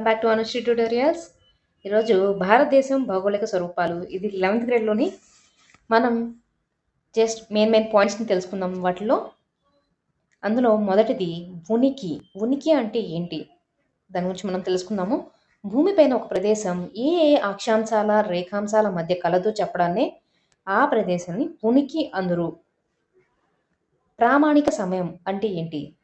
Back to Anusri tutorials ఈరోజు భారతదేశం భౌగోళిక స్వరూపాలు. ఇది లెవెంత్ గ్రేడ్లోని మనం జస్ట్ మెయిన్ మెయిన్ పాయింట్స్ని తెలుసుకుందాం వాటిలో. అందులో మొదటిది ఉనికి. ఉనికి అంటే ఏంటి? దాని గురించి మనం తెలుసుకుందాము. భూమిపైన ఒక ప్రదేశం ఏ ఏ అక్షాంశాల రేఖాంశాల మధ్య కలదు చెప్పడాన్నే ఆ ప్రదేశాన్ని ఉనికి అందురు. ప్రామాణిక సమయం అంటే ఏంటి?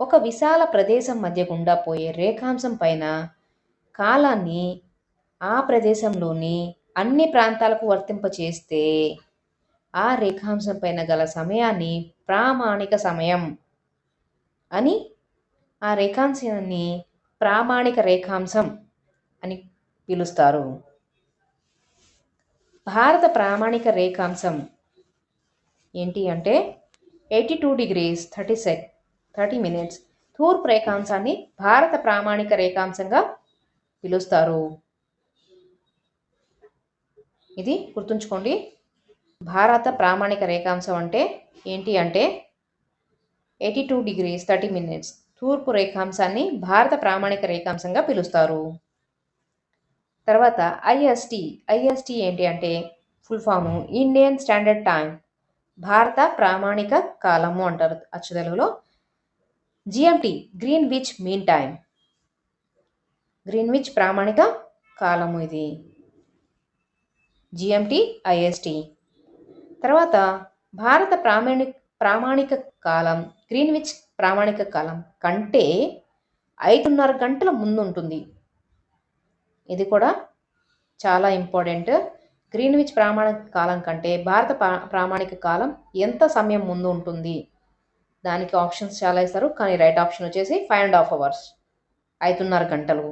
ఒక విశాల ప్రదేశం మధ్య గుండా పోయే రేఖాంశం పైన కాలాన్ని ఆ ప్రదేశంలోని అన్ని ప్రాంతాలకు వర్తింపచేస్తే ఆ రేఖాంశం పైన గల సమయాన్ని ప్రామాణిక సమయం అని ఆ రేఖాంశాన్ని ప్రామాణిక రేఖాంశం అని పిలుస్తారు. భారత ప్రామాణిక రేఖాంశం ఏంటి అంటే eighty two degrees thirty sec thirty minutes తూర్పు రేఖాంశాన్ని భారత ప్రామాణిక రేఖాంశంగా పిలుస్తారు. ఇది గుర్తుంచుకోండి. భారత ప్రామాణిక రేఖాంశం అంటే ఏంటి అంటే eighty two degrees thirty minutes తూర్పు రేఖాంశాన్ని భారత ప్రామాణిక రేఖాంశంగా పిలుస్తారు. తర్వాత ఐఎస్టి ఐఎస్టి ఏంటి అంటే full form Indian standard time భారత ప్రామాణిక కాలము అంటారు అచ్చు తెలుగులో. GMT Greenwich mean time Greenwich ప్రామాణిక కాలము ఇది. జిఎంటి ఐఎస్టి తర్వాత భారత ప్రామాణిక ప్రామాణిక కాలం గ్రీన్ విచ్ ప్రామాణిక కాలం కంటే ఐదున్నర గంటల ముందు ఉంటుంది. ఇది కూడా చాలా ఇంపార్టెంట్. గ్రీన్ విచ్ ప్రామాణిక కాలం కంటే భారత ప్రా- ప్రామాణిక కాలం ఎంత సమయం ముందు ఉంటుంది? దానికి ఆప్షన్స్ చాలా ఇస్తారు. కానీ రైట్ ఆప్షన్ వచ్చేసి ఫైవ్ అండ్ హాఫ్ అవర్స్ ఐదున్నర గంటలు.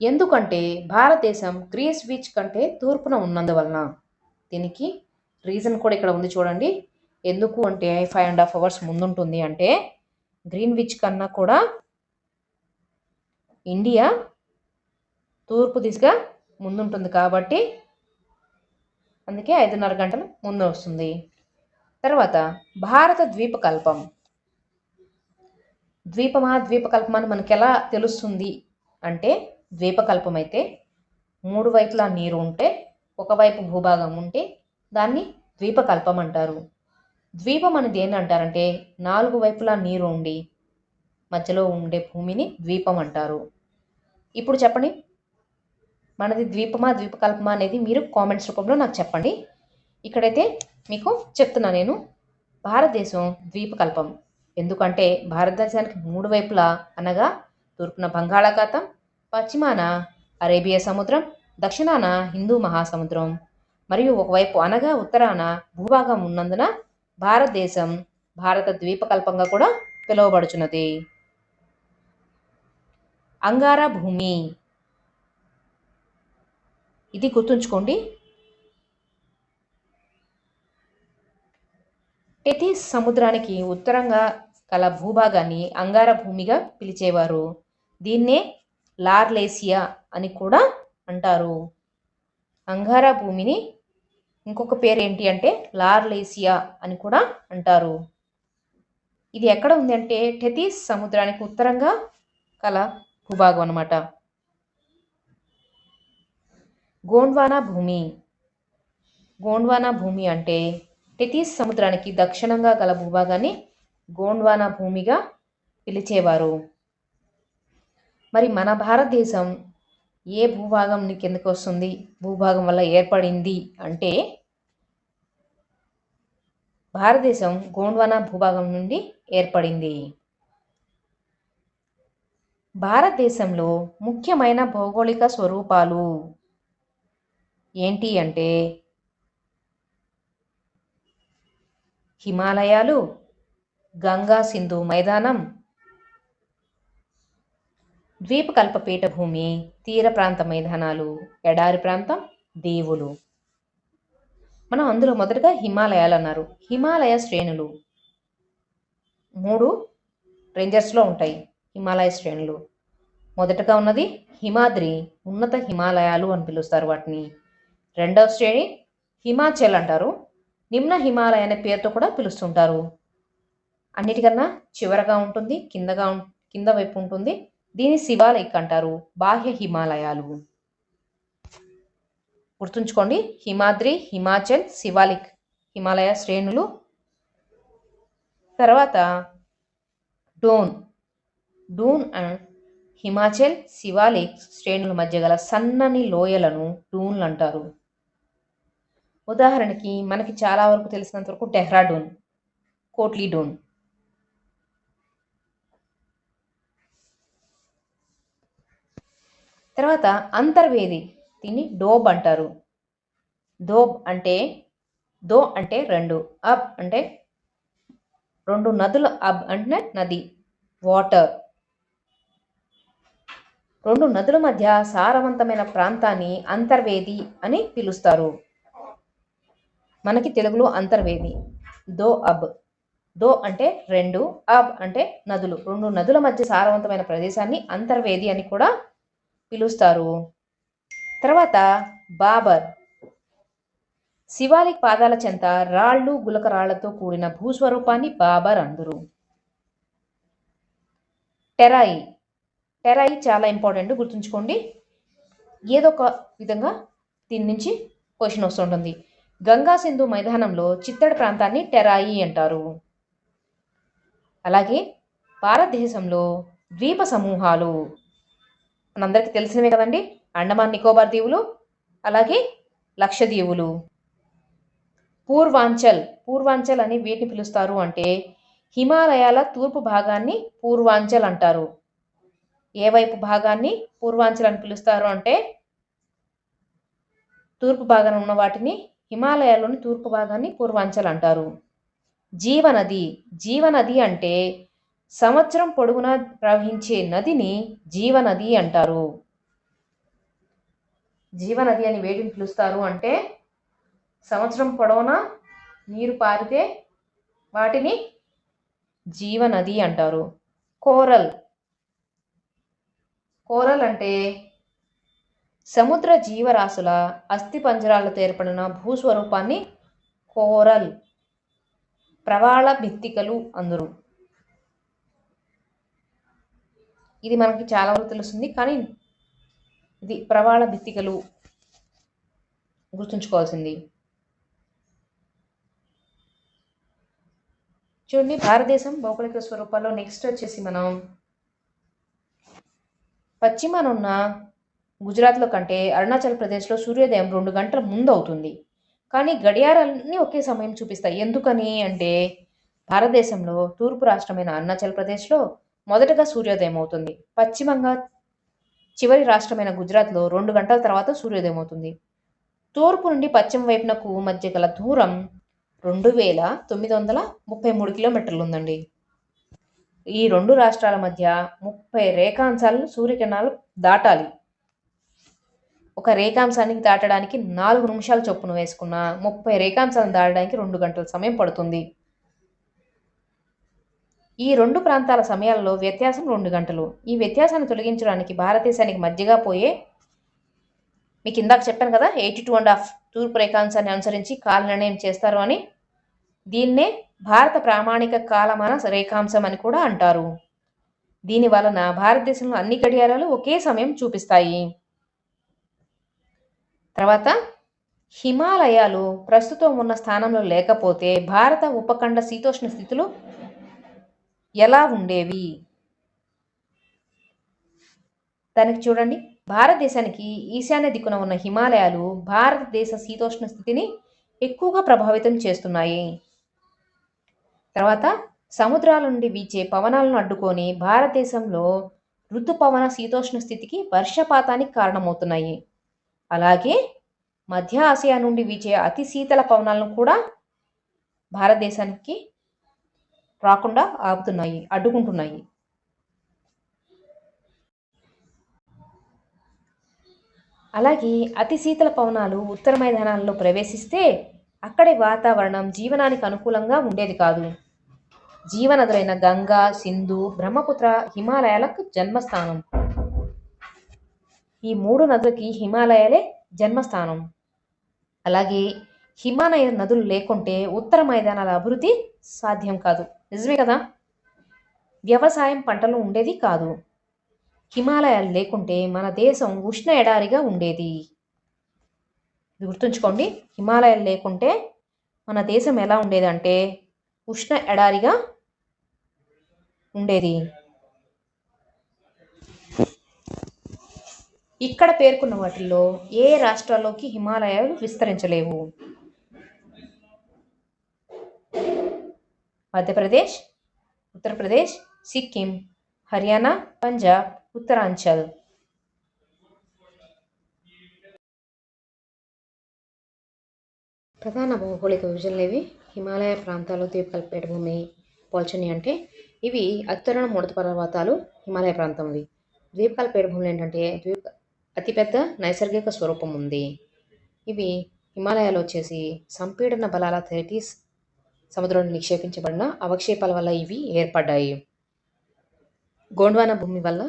ఎందుకంటే భారతదేశం గ్రీస్ విచ్ కంటే తూర్పున ఉన్నందువలన దీనికి రీజన్ కూడా ఇక్కడ ఉంది చూడండి. ఎందుకు అంటే ఫైవ్ అండ్ హాఫ్ అవర్స్ ముందుంటుంది అంటే గ్రీన్ విచ్ కన్నా కూడా ఇండియా తూర్పు దిశగా ముందుంటుంది కాబట్టి అందుకే ఐదున్నర గంటలు ముందు వస్తుంది. తర్వాత భారత ద్వీపకల్పం. ద్వీపమా ద్వీపకల్పం అని మనకి ఎలా తెలుస్తుంది అంటే ద్వీపకల్పం అయితే మూడు వైపులా నీరు ఉంటే ఒకవైపు భూభాగం ఉంటే దాన్ని ద్వీపకల్పం అంటారు. ద్వీపం అని దేన్ని అంటారంటే నాలుగు వైపులా నీరు ఉండి మధ్యలో ఉండే భూమిని ద్వీపం అంటారు. ఇప్పుడు చెప్పండి మనది ద్వీపమా ద్వీపకల్పమా అనేది మీరు కామెంట్స్ రూపంలో నాకు చెప్పండి. ఇక్కడైతే మీకు చెప్తున్నా నేను. భారతదేశం ద్వీపకల్పం. ఎందుకంటే భారతదేశానికి మూడు వైపులా అనగా తూర్పున బంగాళాఖాతం పశ్చిమాన అరేబియా సముద్రం దక్షిణాన హిందూ మహాసముద్రం. మరియు ఒకవైపు అనగా ఉత్తరాన భూభాగం ఉన్నందున భారతదేశం భారత ద్వీపకల్పంగా కూడా పిలువబడుచున్నది. అంగారా భూమి ఇది గుర్తుంచుకోండి. టెథీస్ సముద్రానికి ఉత్తరంగా కల భూభాగాన్ని అంగార భూమిగా పిలిచేవారు. దీన్నే లార్లేసియా అని కూడా అంటారు. అంగారా భూమిని ఇంకొక పేరు ఏంటి అంటే లార్లేసియా అని కూడా అంటారు. ఇది ఎక్కడ ఉంది అంటే టెథిస్ సముద్రానికి ఉత్తరంగా కల భూభాగం అన్నమాట. గోండ్వానా భూమి. గోండ్వానా భూమి అంటే టెథిస్ సముద్రానికి దక్షిణంగా గల భూభాగాన్ని గోండ్వానా భూమిగా పిలిచేవారు. మరి మన భారతదేశం ఏ భూభాగం కిందకు వస్తుంది? భూభాగం వల్ల ఏర్పడింది అంటే భారతదేశం గోండ్వానా భూభాగం నుండి ఏర్పడింది. భారతదేశంలో ముఖ్యమైన భౌగోళిక స్వరూపాలు ఏంటి అంటే హిమాలయాలు గంగా సింధు మైదానం ద్వీపకల్ప పీఠభూమి తీర ప్రాంత మైదానాలు ఎడారి ప్రాంతం దేవులు. మనం అందులో మొదటగా హిమాలయాలు అన్నారు. హిమాలయ శ్రేణులు మూడు రేంజర్స్లో ఉంటాయి. హిమాలయ శ్రేణులు. మొదటగా ఉన్నది హిమాద్రి ఉన్నత హిమాలయాలు అని పిలుస్తారు వాటిని. రెండవ శ్రేణి హిమాచల్ అంటారు. నిమ్న హిమాలయ అనే పేరుతో కూడా పిలుస్తుంటారు. అన్నిటికన్నా చివరగా ఉంటుంది కిందగా కింద వైపు ఉంటుంది. దీని శివాలయక్ అంటారు బాహ్య హిమాలయాలు. గుర్తుంచుకోండి హిమాద్రి హిమాచల్ శివాలిక్ హిమాలయ శ్రేణులు. తర్వాత డోన్ డూన్ అండ్ హిమాచల్ శివాలిక్ శ్రేణుల మధ్య గల సన్నని లోయలను డూన్లు అంటారు. ఉదాహరణకి మనకి చాలా వరకు తెలిసినంత వరకు డెహ్రాడూన్ కోట్లీడూన్. తర్వాత అంతర్వేది దీన్ని డోబ్ అంటారు. దోబ్ అంటే దో అంటే రెండు అబ్ అంటే రెండు నదుల అబ్ అంటే నది వాటర్. రెండు నదుల మధ్య సారవంతమైన ప్రాంతాన్ని అంతర్వేది అని పిలుస్తారు. మనకి తెలుగులో అంతర్వేది దో అబ్. దో అంటే రెండు అబ్ అంటే నదులు. రెండు నదుల మధ్య సారవంతమైన ప్రదేశాన్ని అంతర్వేది అని కూడా పిలుస్తారు. తర్వాత బాబర్. శివాలిక్ పాదాల చెంత రాళ్ళు గులకరాళ్ళతో కూడిన భూస్వరూపాన్ని బాబర్ అందురు. టెరాయి. టెరాయి చాలా ఇంపార్టెంట్ గుర్తుంచుకోండి. ఏదో ఒక విధంగా దీని నుంచి క్వశ్చన్ వస్తుంటుంది గంగా సింధు మైదానంలో చిత్తడి ప్రాంతాన్ని టెరాయి అంటారు. అలాగే భారతదేశంలో ద్వీప సమూహాలు. మనందరికీ తెలిసినవే కదండి? అండమాన్ నికోబార్ దీవులు అలాగే లక్షద్వీపులు పూర్వాంచల్ పూర్వాంచల్ అని వీటిని పిలుస్తారు అంటే హిమాలయాల తూర్పు భాగాన్ని పూర్వాంచల్ అంటారు. ఏ వైపు భాగాన్ని పూర్వాంచల్ అని పిలుస్తారు అంటే తూర్పు భాగాన ఉన్న వాటిని హిమాలయాల్లోని తూర్పు భాగాన్ని పూర్వాంచల్ అంటారు జీవనది జీవనది అంటే సంవత్సరం పొడుగునా ప్రవహించే నదిని జీవనది అంటారు. జీవనది అని వేటిని పిలుస్తారు అంటే సంవత్సరం పొడవునా నీరు పారితే వాటిని జీవనది అంటారు. కోరల్. కోరల్ అంటే సముద్ర జీవరాశుల అస్థిపంజరాలతో ఏర్పడిన భూస్వరూపాన్ని కోరల్ ప్రవాళ భిత్తికలు అందరు ఇది మనకి చాలా వరకు తెలుస్తుంది కానీ ఇది ప్రవాళ భిత్తికలు గుర్తుంచుకోవాల్సింది. చూడండి భారతదేశం భౌగోళిక స్వరూపాల్లో నెక్స్ట్ వచ్చేసి మనం పశ్చిమనున్న గుజరాత్లో కంటే అరుణాచల్ ప్రదేశ్లో సూర్యోదయం రెండు గంటల ముందు అవుతుంది. కానీ గడియారాలన్నీ ఒకే సమయం చూపిస్తాయి. ఎందుకని అంటే భారతదేశంలో తూర్పు రాష్ట్రమైన అరుణాచల్ ప్రదేశ్లో మొదటగా సూర్యోదయం అవుతుంది. పశ్చిమంగా చివరి రాష్ట్రమైన గుజరాత్లో రెండు గంటల తర్వాత సూర్యోదయం అవుతుంది. తూర్పు నుండి పశ్చిమ వైపునకు మధ్య గల దూరం రెండు వేల తొమ్మిది వందల ముప్పై మూడు కిలోమీటర్లు ఉందండి. ఈ రెండు రాష్ట్రాల మధ్య ముప్పై రేఖాంశాలను సూర్యకిరణాలు దాటాలి. ఒక రేఖాంశానికి దాటడానికి నాలుగు నిమిషాలు చొప్పున వేసుకున్న ముప్పై రేఖాంశాలను దాటడానికి రెండు గంటల సమయం పడుతుంది. ఈ రెండు ప్రాంతాల సమయాల్లో వ్యత్యాసం రెండు గంటలు. ఈ వ్యత్యాసాన్ని తొలగించడానికి భారతదేశానికి మధ్యగా పోయే మీకు ఇందాక చెప్పాను కదా ఎయిటీ టూ అండ్ హాఫ్ తూర్పు రేఖాంశాన్ని అనుసరించి కాల నిర్ణయం చేస్తారు అని. దీన్నే భారత ప్రామాణిక కాలమాన రేఖాంశం అని కూడా అంటారు. దీని వలన భారతదేశంలో అన్ని గడియారాలు ఒకే సమయం చూపిస్తాయి. తర్వాత హిమాలయాలు ప్రస్తుతం ఉన్న స్థానంలో లేకపోతే భారత ఉపఖండ శీతోష్ణ స్థితులు ఎలా ఉండేవి? దానికి చూడండి. భారతదేశానికి ఈశాన్య దిక్కున ఉన్న హిమాలయాలు భారతదేశ శీతోష్ణ స్థితిని ఎక్కువగా ప్రభావితం చేస్తున్నాయి. తర్వాత సముద్రాల నుండి వీచే పవనాలను అడ్డుకొని భారతదేశంలో ఋతుపవన శీతోష్ణ స్థితికి వర్షపాతానికి కారణమవుతున్నాయి. అలాగే మధ్య ఆసియా నుండి వీచే అతి శీతల పవనాలను కూడా భారతదేశానికి రాకుండా ఆపుతున్నాయి అడ్డుకుంటున్నాయి. అలాగే అతి శీతల పవనాలు ఉత్తర మైదానాల్లో ప్రవేశిస్తే అక్కడి వాతావరణం జీవనానికి అనుకూలంగా ఉండేది కాదు. జీవనదులైన గంగా సింధు బ్రహ్మపుత్ర హిమాలయాలకు జన్మస్థానం. ఈ మూడు నదులకి హిమాలయాలే జన్మస్థానం. అలాగే హిమాలయ నదులు లేకుంటే ఉత్తర మైదానాల అభివృద్ధి సాధ్యం కాదు. నిజమే కదా? వ్యవసాయం పంటలు ఉండేది కాదు. హిమాలయాలు లేకుంటే మన దేశం ఉష్ణ ఎడారిగా ఉండేది. ఇది గుర్తుంచుకోండి. హిమాలయాలు లేకుంటే మన దేశం ఎలా ఉండేది అంటే ఉష్ణ ఎడారిగా ఉండేది. ఇక్కడ పేర్కొన్న వాటిల్లో ఏ రాష్ట్రాల్లోకి హిమాలయాలు విస్తరించలేవు? మధ్యప్రదేశ్ ఉత్తరప్రదేశ్ సిక్కిం హర్యానా పంజాబ్ ఉత్తరాంచల్. ప్రధాన భౌగోళిక విభజనలు ఇవి హిమాలయ ప్రాంతాలు ద్వీపకల్ప భూమి పోల్చని అంటే ఇవి అత్యుత్తరణ ముడత పర్వతాలు హిమాలయ ప్రాంతం ద్వీపకల్పేట భూములు ఏంటంటే ద్వీప అతిపెద్ద నైసర్గిక స్వరూపం ఉంది. ఇవి హిమాలయాలు వచ్చేసి సంపీడన బలాల థెరటీస్ సముద్రంలో నిక్షేపించబడిన అవక్షేపాల వల్ల ఇవి ఏర్పడ్డాయి. గోండ్వానా భూమి వల్ల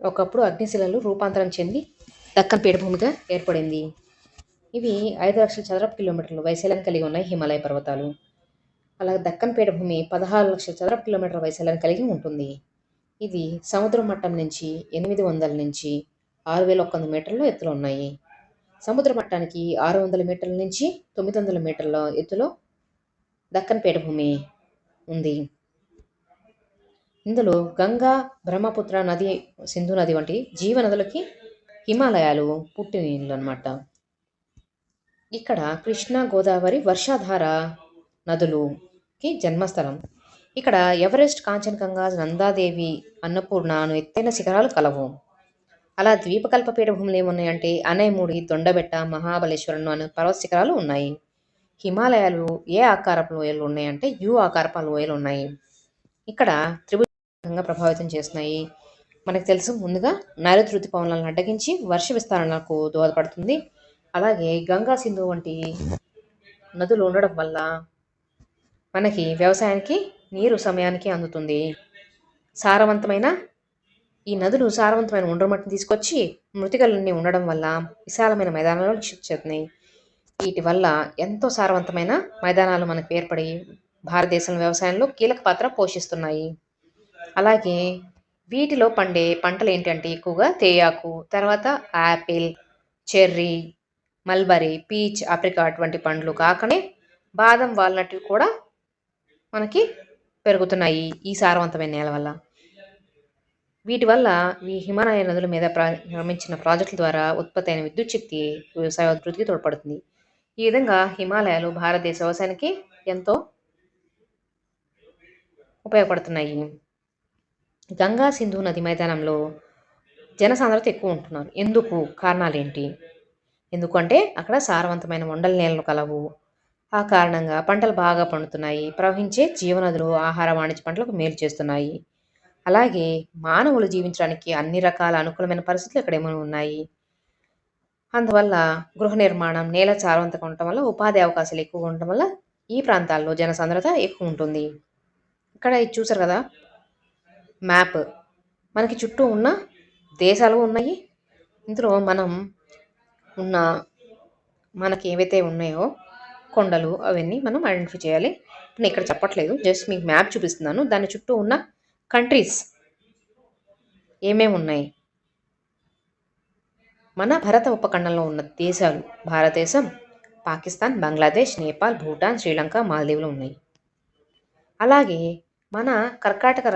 ఒకప్పుడు అగ్నిశిలలు రూపాంతరం చెంది దక్కన్ పీఠభూమిగా ఏర్పడింది. ఇవి ఐదు లక్షల చదరపు కిలోమీటర్లు వైశాల్యం కలిగి ఉన్నాయి హిమాలయ పర్వతాలు. అలాగే దక్కన్ పీఠభూమి పదహారు లక్షల చదరపు కిలోమీటర్ల వైశాల్యం కలిగి ఉంటుంది. ఇది సముద్ర మట్టం నుంచి ఎనిమిది వందల నుంచి ఆరు వేల ఒక్క వంద మీటర్ల ఎత్తులో ఉన్నాయి. సముద్ర మట్టానికి ఆరు వందల మీటర్ల నుంచి తొమ్మిది వందల మీటర్ల ఎత్తులో దక్కన్ పీఠభూమి ఉంది. ఇందులో గంగా బ్రహ్మపుత్ర నది సింధు నది వంటి జీవ నదులకి హిమాలయాలు పుట్టిన అనమాట ఇక్కడ కృష్ణా గోదావరి వర్షాధార నదులుకి జన్మస్థలం. ఇక్కడ ఎవరెస్ట్ కాంచనకంగా నందాదేవి అన్నపూర్ణ అను ఎత్తైన శిఖరాలు కలవు. అలా ద్వీపకల్ప పీఠభూములు ఏమున్నాయంటే అనయముడి దొండబెట్ట మహాబలేశ్వరం అనే పర్వత శిఖరాలు ఉన్నాయి. హిమాలయాలు ఏ ఆకారపు లోయలు ఉన్నాయంటే యు ఆకారపు లోయలు ఉన్నాయి. ఇక్కడ త్రిభుజంగా ప్రభావితం చేస్తున్నాయి. మనకు తెలుసు ముందుగా నైరుతి ఋతుపవనాలను అడ్డగించి వర్ష విస్తరణకు దోహదపడుతుంది. అలాగే గంగా సింధు వంటి నదులు ఉండడం వల్ల మనకి వ్యవసాయానికి నీరు సమయానికి అందుతుంది. సారవంతమైన ఈ నదులు సారవంతమైన ఒండ్రమట్టిని తీసుకొచ్చి మృతికలన్నీ ఉండడం వల్ల విశాలమైన మైదానాలు నిక్షిప్తున్నాయి వీటి వల్ల ఎంతో సారవంతమైన మైదానాలు మనకు ఏర్పడి భారతదేశం వ్యవసాయంలో కీలక పాత్ర పోషిస్తున్నాయి. అలాగే వీటిలో పండే పంటలు ఏంటంటే ఎక్కువగా తేయాకు తర్వాత apple cherry mulberry peach apricot వంటి పండ్లు కాకనే బాదం వాల్నట్ కూడా మనకి పెరుగుతున్నాయి ఈ సారవంతమైన నేల వల్ల. వీటి వల్ల ఈ హిమాలయ నదుల మీద నిర్మించిన ప్రాజెక్టుల ద్వారా ఉత్పత్తి అయిన విద్యుత్ శక్తి వ్యవసాయ అభివృద్ధికి తోడ్పడుతుంది. ఈ విధంగా హిమాలయాలు భారతదేశ వ్యవసాయానికి ఎంతో ఉపయోగపడుతున్నాయి. గంగా సింధు నది మైదానంలో జనసాంద్రత ఎక్కువ ఉంటున్నారు. ఎందుకు? కారణాలు ఏంటి? ఎందుకంటే అక్కడ సారవంతమైన వండల నేలలు కలవు. ఆ కారణంగా పంటలు బాగా పండుతున్నాయి. ప్రవహించే జీవనదులు ఆహార వాణిజ్య పంటలకు మేలు చేస్తున్నాయి. అలాగే మానవులు జీవించడానికి అన్ని రకాల అనుకూలమైన పరిస్థితులు ఇక్కడ ఏమైనా ఉన్నాయి? అందువల్ల గృహ నిర్మాణం నేల సారవంతంగా ఉండటం వల్ల ఉపాధి అవకాశాలు ఎక్కువ ఉండటం వల్ల ఈ ప్రాంతాల్లో జనసాంద్రత ఎక్కువ ఉంటుంది. ఇక్కడ ఇది చూసారు కదా? మ్యాప్. మనకి చుట్టూ ఉన్న దేశాలు ఉన్నాయి. ఇందులో మనం ఉన్న మనకి ఏవైతే ఉన్నాయో కొండలు అవన్నీ మనం ఐడెంటిఫై చేయాలి. నేను ఇక్కడ చెప్పట్లేదు. జస్ట్ మీకు మ్యాప్ చూపిస్తున్నాను. దాని చుట్టూ ఉన్న కంట్రీస్ ఏమేమి ఉన్నాయి మన భరత ఉపఖండంలో ఉన్న దేశాలు భారతదేశం పాకిస్తాన్ బంగ్లాదేశ్ నేపాల్ భూటాన్ శ్రీలంక మాల్దీవులు ఉన్నాయి. అలాగే మన కర్కాటక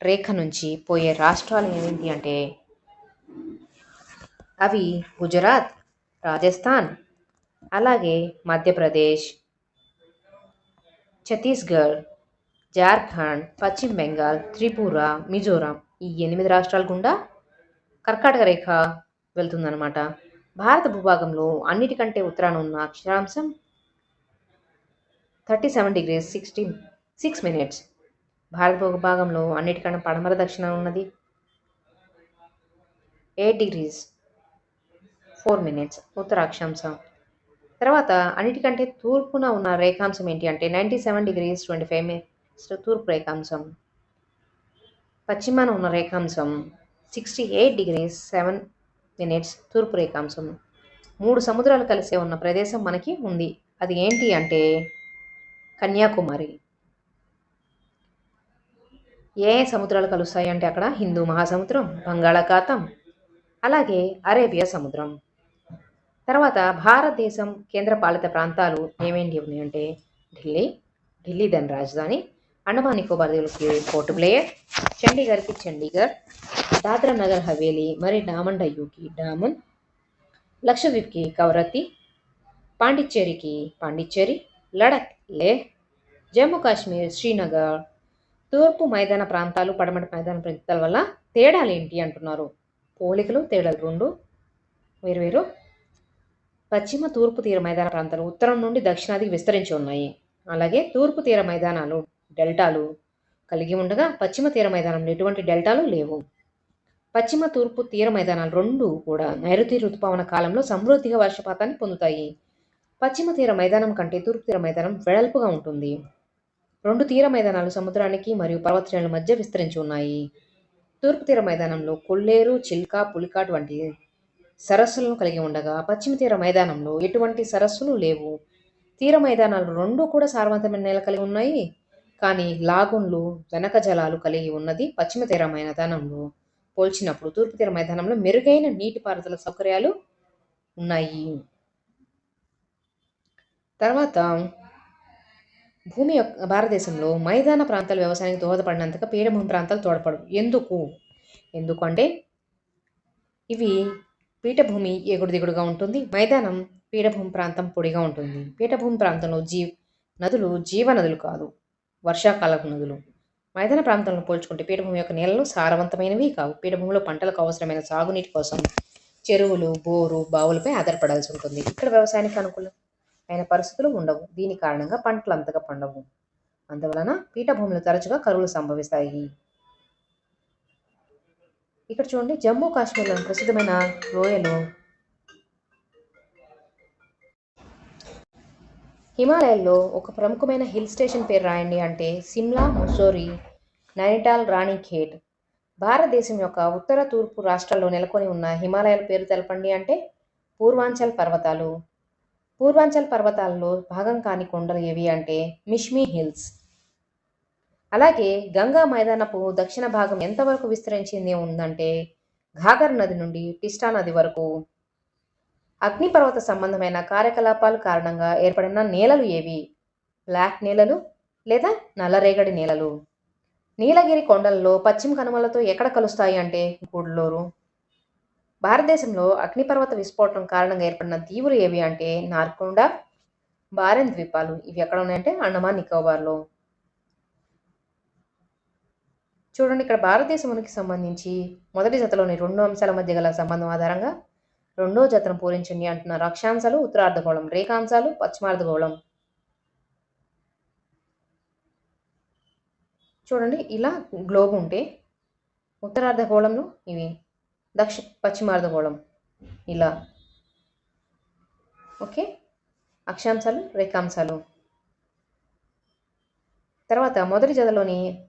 రేఖ నుంచి పోయే రాష్ట్రాలు ఏంటి అంటే? అవి గుజరాత్ రాజస్థాన్ అలాగే మధ్యప్రదేశ్ ఛత్తీస్గఢ్ జార్ఖండ్ పశ్చిమ బెంగాల్ త్రిపుర మిజోరాం ఈ ఎనిమిది రాష్ట్రాల గుండా కర్కాటక రేఖ వెళ్తుందన్నమాట. భారత భూభాగంలో అన్నిటికంటే ఉత్తరాన ఉన్న అక్షరాంశం thirty seven degrees sixteen six minutes. భారత భూభాగంలో అన్నిటికన్నా పడమర దక్షిణం ఉన్నది ఎయిట్ డిగ్రీస్ ఫోర్ మినిట్స్ ఉత్తర అక్షాంశం తర్వాత అన్నిటికంటే తూర్పున ఉన్న రేఖాంశం ఏంటి అంటే ninety seven degrees twenty five తూర్పు రేఖాంశం. పశ్చిమాన ఉన్న రేఖాంశం sixty eight degrees seven minutes తూర్పు రేఖాంశం. మూడు సముద్రాలు కలిసే ఉన్న ప్రదేశం మనకి ఉంది. అది ఏంటి అంటే కన్యాకుమారి. ఏ సముద్రాలు కలుస్తాయి అంటే అక్కడ హిందూ మహాసముద్రం బంగాళాఖాతం అలాగే అరేబియా సముద్రం. తర్వాత భారతదేశం కేంద్రపాలిత ప్రాంతాలు ఏమేంటి ఉన్నాయంటే ఢిల్లీ ఢిల్లీ దాని రాజధాని అండమాన్ నికోబార్ దీవులకి పోర్ట్ బ్లేయర్ చండీగఢ్కి చండీగఢ్ దాద్రా నగర్ హవేలీ మరి డామన్ డయ్యూకి డామన్ లక్షద్వీప్కి కవరతి పాండిచ్చేరికి పాండిచ్చేరి లడక్ లే జమ్మూ కాశ్మీర్ శ్రీనగర్ తూర్పు మైదాన ప్రాంతాలు పడమటి మైదాన ప్రాంతాల వల్ల తేడాలు ఏంటి అంటున్నారు. పోలికలు తేడాలు రెండు వేరు వేరు. పశ్చిమ తూర్పు తీర మైదాన ప్రాంతాలు ఉత్తరం నుండి దక్షిణాదికి విస్తరించి ఉన్నాయి. అలాగే తూర్పు తీర మైదానాలు డెల్టాలు కలిగి ఉండగా పశ్చిమ తీర మైదానంలో ఎటువంటి డెల్టాలు లేవు. పశ్చిమ తూర్పు తీర మైదానాలు రెండు కూడా నైరుతి ఋతుపవన కాలంలో సమృద్ధిగా వర్షపాతాన్ని పొందుతాయి. పశ్చిమ తీర మైదానం కంటే తూర్పు తీర మైదానం వెడల్పుగా ఉంటుంది. రెండు తీర మైదానాలు సముద్రానికి మరియు పర్వతశ్రేణుల మధ్య విస్తరించి ఉన్నాయి. తూర్పు తీర మైదానంలో కొల్లేరు చిల్కా పులికాట్ వంటి సరస్సులను కలిగి ఉండగా పశ్చిమ తీర మైదానంలో ఎటువంటి సరస్సులు లేవు. తీర మైదానాలు రెండు కూడా సారవంతమైన నేల కలిగి ఉన్నాయి. కానీ లాగున్లు వెనక జలాలు కలిగి ఉన్నది పశ్చిమ తీర మైదానంలో. పోల్చినప్పుడు తూర్పు తీర మైదానంలో మెరుగైన నీటిపారుదల సౌకర్యాలు ఉన్నాయి. తర్వాత భూమి యొక్క భారతదేశంలో మైదాన ప్రాంతాలు వ్యవసాయానికి దోహదపడినంతగా పీఠభూమి ప్రాంతాలు తోడ్పడవు. ఎందుకు? ఎందుకంటే ఇవి పీఠభూమి ఎగుడు దిగుడుగా ఉంటుంది. మైదానం పీఠభూమి ప్రాంతం పొడిగా ఉంటుంది. పీఠభూమి ప్రాంతంలో జీ నదులు జీవ నదులు కాదు. వర్షాకాలపు నదులు. మైదాన ప్రాంతంలో పోల్చుకుంటే పీఠభూమి యొక్క నేలలు సారవంతమైనవి కావు. పీఠభూమిలో పంటలకు అవసరమైన సాగునీటి కోసం చెరువులు బోరు బావులపై ఆధారపడాల్సి ఉంటుంది. ఇక్కడ వ్యవసాయానికి అనుకూలం అయిన పరిస్థితులు ఉండవు. దీని కారణంగా పంటలు అంతగా పండవు. అందువలన పీఠభూములు తరచుగా కరువులు సంభవిస్తాయి. ఇక్కడ చూడండి జమ్మూ కాశ్మీర్లోని ప్రసిద్ధమైన లోయలు హిమాలయాల్లో ఒక ప్రముఖమైన హిల్ స్టేషన్ పేరు రాయండి అంటే సిమ్లా ముసోరి నైనిటాల్ రాణిఖేట్. భారతదేశం యొక్క ఉత్తర తూర్పు రాష్ట్రాల్లో నెలకొని ఉన్న హిమాలయాల పేరు తెలపండి అంటే పూర్వాంచల్ పర్వతాలు. పూర్వాంచల్ పర్వతాలలో భాగం కాని కొండలు ఏవి అంటే మిష్మి హిల్స్. అలాగే గంగా మైదానపు దక్షిణ భాగం ఎంతవరకు విస్తరించింది ఉందంటే ఘాగర్ నది నుండి టిస్టా నది వరకు. అగ్నిపర్వత సంబంధమైన కార్యకలాపాల కారణంగా ఏర్పడిన నేలలు ఏవి? బ్లాక్ నేలలు లేదా నల్లరేగడి నేలలు? నీలగిరి కొండలలో పశ్చిమ కనుమలతో ఎక్కడ కలుస్తాయి అంటే గూడలూరు? భారతదేశంలో అగ్నిపర్వత విస్ఫోటనం కారణంగా ఏర్పడిన దీవులు ఏవి అంటే నార్కొండ బారెన్ ద్వీపాలు. ఇవి ఎక్కడ ఉన్నాయంటే అండమాన్ నికోబార్లో. చూడండి ఇక్కడ భారతదేశానికి సంబంధించి మొదటి జతలోని రెండు అంశాల మధ్య గల సంబంధం ఆధారంగా రెండో జతను పూరించండి అంటున్నారు. అక్షాంశాలు ఉత్తరార్ధగోళం రేఖాంశాలు పశ్చిమార్ధగోళం చూడండి ఇలా గ్లోబ్ ఉంటే ఉత్తరార్ధగోళంలో ఇవి దక్షి పశ్చిమార్ధగోళం ఇలా. ఓకే? అక్షాంశాలు రేఖాంశాలు. తర్వాత మొదటి జతలోని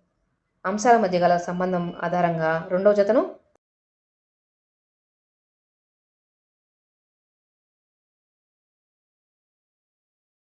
అంశాల మధ్య గల సంబంధం ఆధారంగా రెండవ జతను